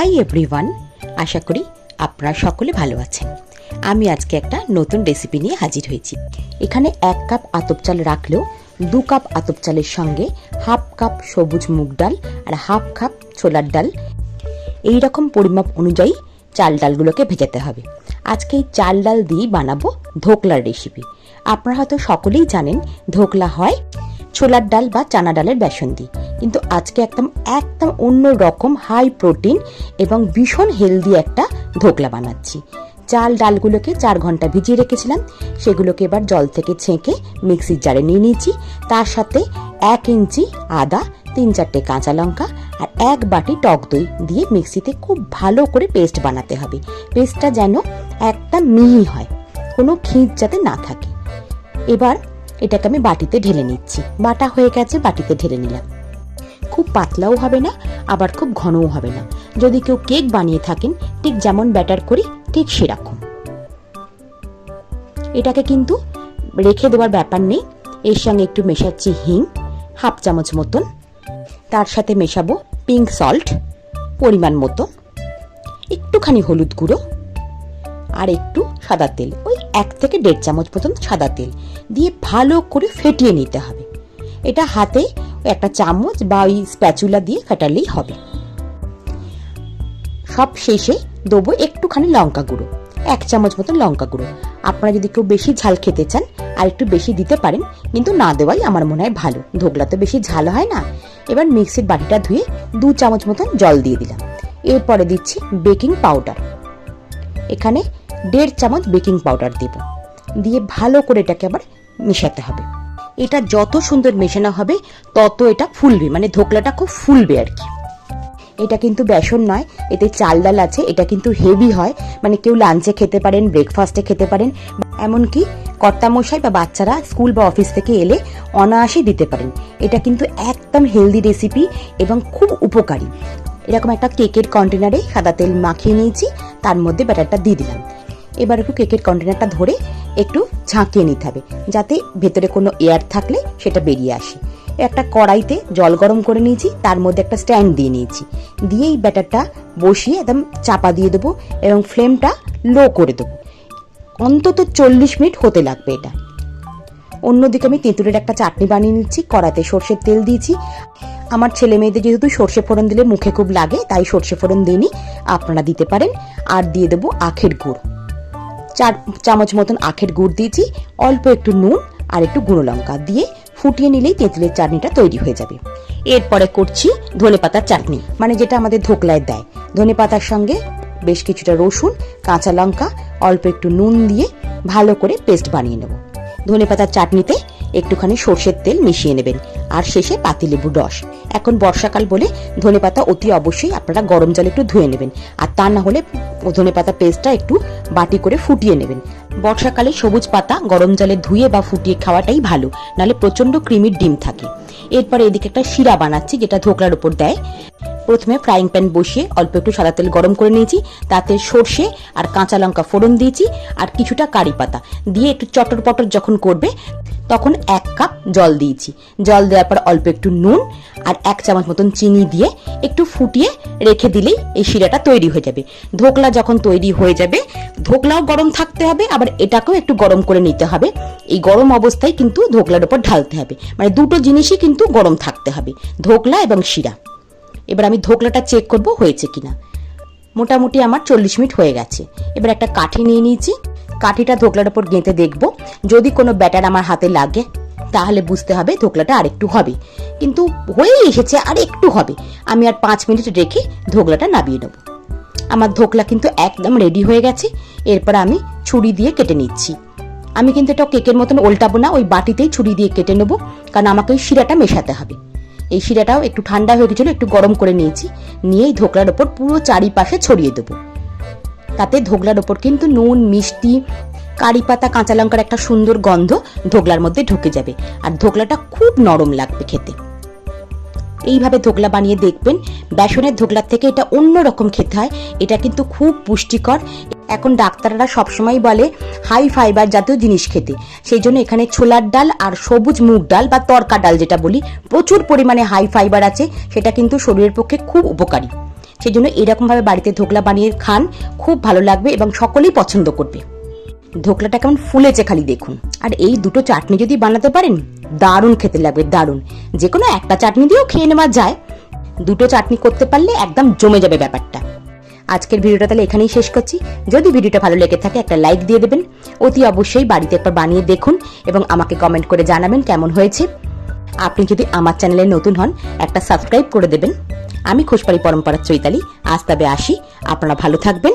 Hi everyone আশা করি আপনারা সকলে ভালো আছেন। আমি আজকে একটা নতুন রেসিপি নিয়ে হাজির হয়েছি। এখানে এক কাপ আতপ চাল রাখলেও দু কাপ আতপ চালের সঙ্গে হাফ কাপ সবুজ মুগ ডাল আর হাফ কাপ ছোলার ডাল। এই রকম পরিমাপ অনুযায়ী চাল ডালগুলোকে ভেজাতে হবে। আজকে এই চাল ডাল দিয়েই বানাবো ধোকলার রেসিপি আপনারা হয়তো সকলেই জানেন ধোকলা হয় ছোলার ডাল বা চানা ডালের বেসন দিই। কিন্তু আজকে একদম একদম অন্য রকম হাই প্রোটিন এবং ভীষণ হেলদি একটা ধোকলা বানাচ্ছি। চাল ডালগুলোকে চার ঘণ্টা ভিজিয়ে রেখেছিলাম। সেগুলোকে এবার জল থেকে ছেঁকে মিক্সির জারে নিয়ে নিয়েছি। তার সাথে এক ইঞ্চি আদা, তিন চারটে কাঁচা লঙ্কা আর এক বাটি টক দই দিয়ে মিক্সিতে খুব ভালো করে পেস্ট বানাতে হবে। পেস্টটা যেন একটা মিহি হয়, কোনো খিঁচ যাতে না থাকে। এবার এটাকে আমি বাটিতে ঢেলে নিচ্ছি। বাটা হয়ে গেছে, বাটিতে ঢেলে নিলাম। খুব পাতলাও হবে না, আবার খুব ঘনও হবে না। যদি কেউ কেক বানিয়ে থাকেন, ঠিক যেমন ব্যাটার করি, ঠিক সেরকম। এটাকে কিন্তু রেখে দেওয়ার ব্যাপার নেই। এর সঙ্গে একটু মেশাচ্ছি হিং, হাফ চামচ মতন। তার সাথে মেশাবো পিঙ্ক সল্ট, পরিমাণ মতো। একটুখানি হলুদ গুঁড়ো আর একটু সাদা তেল। এক থেকে দেড় চামচ মতন সাদা তেল দিয়ে ভালো করে ফেটিয়ে নিতে হবে। এটা হাতে একটা চামচ বা ওই স্প্যাচুলা দিয়ে ফেটালেই হবে। সব শেষে দেবো একটুখানি লঙ্কা গুঁড়ো, এক চামচ মতন লঙ্কা গুঁড়ো। আপনারা যদি কেউ বেশি ঝাল খেতে চান আর একটু বেশি দিতে পারেন, কিন্তু না দেওয়াই আমার মনে হয় ভালো। ধোকলা তো বেশি ঝাল হয় না। এবার মিক্সির বাটিটা ধুয়ে দু চামচ মতন জল দিয়ে দিলাম। এরপরে দিচ্ছি বেকিং পাউডার। এখানে দেড় চামচ বেকিং পাউডার দেব। দিয়ে ভালো করে এটাকে আবার মেশাতে হবে। এটা যত সুন্দর মেশানো হবে, তত এটা ফুলবে মানে ধোকলাটা খুব ফুলবে আর কি। এটা কিন্তু বেসন নয়, এতে চাল ডাল আছে, এটা কিন্তু হেভি হয়। মানে কেউ লাঞ্চে খেতে পারেন, ব্রেকফাস্টে খেতে পারেন, এমনকি কর্তামশাই বা বাচ্চারা স্কুল বা অফিস থেকে এলে অনায়াসে দিতে পারেন। এটা কিন্তু একদম হেলদি রেসিপি এবং খুব উপকারী। এরকম একটা কেকের কন্টেনারে সাদা তেল মাখিয়ে নিয়েছি, তার মধ্যে ব্যাটারটা দিয়ে দিলাম। এবার একটু কেকের কন্টেনারটা ধরে একটু ঝাঁকিয়ে নিতে হবে, যাতে ভেতরে কোনো এয়ার থাকলে সেটা বেরিয়ে আসে। একটা কড়াইতে জল গরম করে নিয়েছি, তার মধ্যে একটা স্ট্যান্ড দিয়ে নিয়েছি। দিয়ে এই ব্যাটারটা বসিয়ে একদম চাপা দিয়ে দেবো এবং ফ্লেমটা লো করে দেবো। অন্তত চল্লিশ মিনিট হতে লাগবে এটা। অন্যদিকে আমি তেঁতুলের একটা চাটনি বানিয়ে নিচ্ছি, কড়াতে সর্ষের তেল দিয়েছি। আমার ছেলে মেয়েদের যেহেতু সর্ষে ফোড়ন দিলে মুখে খুব লাগে, তাই সর্ষে ফোড়ন দিইনি। আপনারা দিতে পারেন। আর দিয়ে দেবো আখের গুড়। চার চামচ মতন আখের গুড় দিয়েছি। অল্প একটু নুন আর একটু গুঁড়ো লঙ্কা দিয়ে ফুটিয়ে নিলেই তেঁতুলের চাটনিটা তৈরি হয়ে যাবে। এরপরে করছি ধনে পাতার চাটনি। মানে যেটা আমাদের ধোকলায় দেয়। ধনে পাতার সঙ্গে বেশ কিছুটা রসুন, কাঁচা লঙ্কা, অল্প একটু নুন দিয়ে ভালো করে পেস্ট বানিয়ে নেব। ধনে পাতার চাটনিতে একটুখানি সর্ষের তেল মিশিয়ে নেবেন। আর শেষে পাতিলেবুর রস। এখন বর্ষাকাল বলে ধনে পাতা অতি অবশ্যই আপনারা গরম জলে একটু ধুয়ে নেবেন। আর তা না হলে ধনে পাতা পেস্টটা একটু বাটি করে ফুটিয়ে নেবেন। বর্ষাকালে সবুজ পাতা গরম জলে ধুয়ে বা ফুটিয়ে খাওয়াটাই ভালো, নাহলে প্রচণ্ড ক্রিমির ডিম থাকে। এরপরে এদিকে একটা শিরা বানাচ্ছি, যেটা ধোকলার উপর দেয়। প্রথমে ফ্রাইং প্যান বসিয়ে অল্প একটু সাদা তেল গরম করে নিয়েছি, তাতে সর্ষে আর কাঁচা লঙ্কা ফোড়ন দিয়েছি, আর কিছুটা কারি পাতা। দিয়ে একটু চটর পটর যখন করবে তখন এক কাপ জল দিয়েছি। জল দেওয়ার পর অল্প একটু নুন আর এক চামচ মতন চিনি দিয়ে একটু ফুটিয়ে রেখে দিলেই এই শিরাটা তৈরি হয়ে যাবে। ধোকলা যখন তৈরি হয়ে যাবে, ধোকলাও গরম থাকতে হবে, আবার এটাকেও একটু গরম করে নিতে হবে। এই গরম অবস্থায় কিন্তু ধোকলার উপর ঢালতে হবে। মানে দুটো জিনিসই কিন্তু গরম থাকতে হবে, ধোকলা এবং শিরা। এবার আমি ধোকলাটা চেক করব হয়েছে কিনা। মোটামুটি আমার চল্লিশ মিনিট হয়ে গেছে। এবার একটা কাঠি নিয়ে নিয়েছি। কাঠিটা ধোকলার ওপর গেঁথে দেখব। যদি কোনো ব্যাটার আমার হাতে লাগে, তাহলে বুঝতে হবে ধোকলাটা আরেকটু হবে। কিন্তু হয়েই এসেছে আর একটু হবে। আমি আর পাঁচ মিনিট রেখে ধোকলাটা নামিয়ে নেব। আমার ধোকলা কিন্তু একদম রেডি হয়ে গেছে। এরপর আমি ছুরি দিয়ে কেটে নিচ্ছি। আমি কিন্তু এটা কেকের মতন উল্টাবো না, ওই বাটিতেই ছুরি দিয়ে কেটে নেব, কারণ আমাকে ওই শিরাটা মেশাতে হবে। এই শিরাটাও একটু ঠান্ডা হয়ে গেছিল, একটু গরম করে নিয়েছি। নিয়ে এই ধোকলার ওপর পুরো চারিপাশে ছড়িয়ে দেবো। তাতে ধোকলার ওপর কিন্তু নুন, মিষ্টি, কারি পাতা, কাঁচা লঙ্কার একটা সুন্দর গন্ধ ধোকলার মধ্যে ঢুকে যাবে। আর ধোকলাটা খুব নরম লাগবে খেতে। এইভাবে ধোকলা বানিয়ে দেখবেন, বেসনের ধোকলার থেকে এটা অন্য রকম খেতে হয়। এটা কিন্তু খুব পুষ্টিকর। এখন ডাক্তাররা সবসময় বলে, হাই ফাইবার জাতীয় জিনিস খেতে। সেই জন্য এখানে ছোলার ডাল আর সবুজ মুগ ডাল বা তরকা ডাল যেটা বলি, প্রচুর পরিমাণে হাই ফাইবার আছে। সেটা কিন্তু শরীরের পক্ষে খুব উপকারী। সেই জন্য এরকমভাবে বাড়িতে ধোকলা বানিয়ে খান, খুব ভালো লাগবে এবং সকলেই পছন্দ করবে। ধোকলাটা কেমন ফুলেছে খালি দেখুন। আর এই দুটো চাটনি যদি বানাতে পারেন, দারুণ খেতে লাগবে, দারুণ। যে কোনো একটা চাটনি দিয়েও খেয়ে নেওয়া যায়। দুটো চাটনি করতে পারলে একদম জমে যাবে ব্যাপারটা। আজকের ভিডিওটা তাহলে এখানেই শেষ করছি। যদি ভিডিওটা ভালো লেগে থাকে, একটা লাইক দিয়ে দেবেন। অতি অবশ্যই বাড়িতে একবার বানিয়ে দেখুন এবং আমাকে কমেন্ট করে জানাবেন কেমন হয়েছে। আপনি যদি আমার চ্যানেলে নতুন হন, একটা সাবস্ক্রাইব করে দেবেন। আমি খোসপাড়ি পরম্পরার চৈতালি। আজ তবে আসি। আপনারা ভালো থাকবেন।